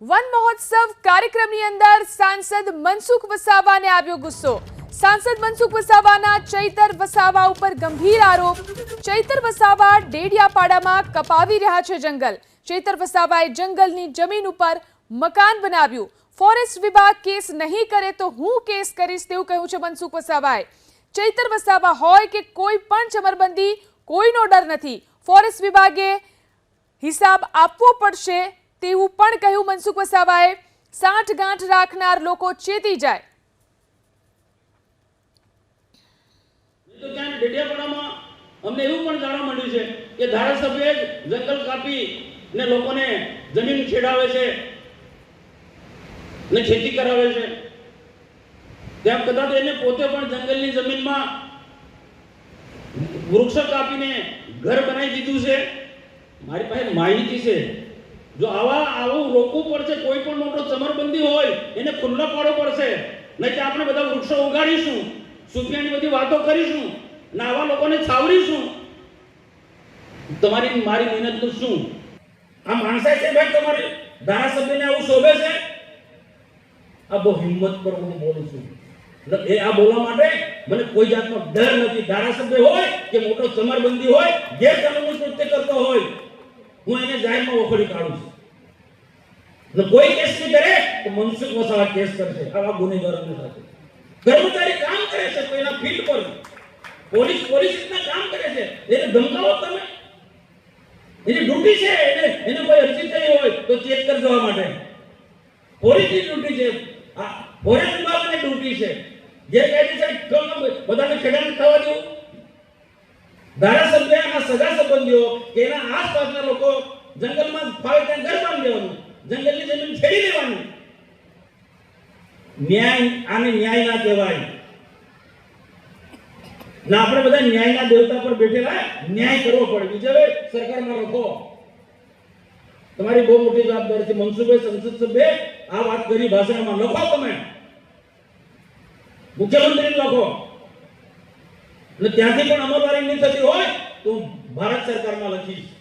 One મહોત્સવ કાર્યક્રમની અંદર સાંસદ મનસુખ વસાવાને આવ્યો ગુસ્સો. સાંસદ મનસુખ વસાવાના ચૈતર વસાવા ઉપર ગંભીર આરોપ. ચૈતર વસાવા ડેડિયાપાડામાં કપાવી રહ્યા છે જંગલ. ચૈતર વસાવાએ જંગલની જમીન ઉપર મકાન બનાવ્યું. ફોરેસ્ટ વિભાગ કેસ નહીં કરે તો હું કેસ કરીશ તેવું કહ્યું છે મનસુખ વસાવાએ. ચૈતર વસાવા હોય કે કોઈ પણ ચમરબંધી, કોઈનો ડર નથી. ફોરેસ્ટ વિભાગે હિસાબ આપવો પડશે તેવું પણ કહ્યું મનસુખ વસાવાએ. સાઠ ગાંઠ રાખનાર લોકો ચેતી જાય. અમને એવું પણ જાણવા મળ્યું છે કે ધારાસભ્ય જંગલ કાપી ને લોકોને જમીન છેડાવે છે ને ખેતી કરાવે છે. ત્યાં કદાચ એને પોતે પણ જંગલની જમીનમાં વૃક્ષો કાપીને ઘર બનાવી દીધું છે. મારી પાસે માહિતી છે. જો આવા આવું રોકવું પડશે, કોઈ પણ મોટો ચમરબંધી હોય, એને ખુલ્લો પાડવો પડશે. નહીં તો આપણે બધા વૃક્ષો ઉગાડીશું સુફિયાની બધી વાતો કરીશું, ને આવા લોકોને છાવરીશું. તમારી મારી મહેનતનું શું? આ માણસાઈ છે ભાઈ તમારી ધારાસભ્યને આવું શોભે છે? આ બહુ હિંમત પર હું બોલું છું. એ આ બોલવા માટે મને કોઈ જાતનો ડર નથી. ધારાસભ્ય હોય કે મોટો ચમરબંધી હોય, ગેરકાનૂની કાનૂની કૃત્ય કરતો હોય હું એને જાહેરમાં વખોડી કાઢું છું. એટલે કોઈ કેસ નહીં કરે તો મનસુખ વસાવા કેસ કરશે. આવા ગુનેગારોની સાથે કર્મચારી કામ કરે છે કોઈના ફિલ્ડ પર. પોલીસ પોલીસ રીતના કામ કરે છે. એને ધમકાવો તમે. એની ડ્યુટી છે. એને એને કોઈ અરજી થઈ હોય તો ચેક કરી દેવા માટે. પોલીસની ડ્યુટી છે. આ ફોરેસ્ટ વિભાગની ડ્યુટી છે. જે કાયદેસર બધાને ખેડાણ થવા દેવું ધારાસભ્ય અને સગા સંબંધીઓ કે એના આસપાસના લોકો જંગલમાં ફાવે ત્યાં ઘર બાંધી દેવાનું, જંગલની જમીન છેડી દેવાની. ન્યાય આને ન્યાય ના કહેવાય. ના આપણે બધા ન્યાયના દેવતા પર બેઠેલા ન્યાય કરવો પડે. બીજા ભાઈ સરકારમાં લખો તમારી બહુ મોટી જવાબદારી છે. મનસુખભાઈ સંસદ સભ્ય, આ વાત કરી ભાષામાં લખો તમે. મુખ્યમંત્રી લખો. અને ત્યાંથી પણ અમલવારી નહીં થતી હોય તો ભારત સરકારમાં લખીશ.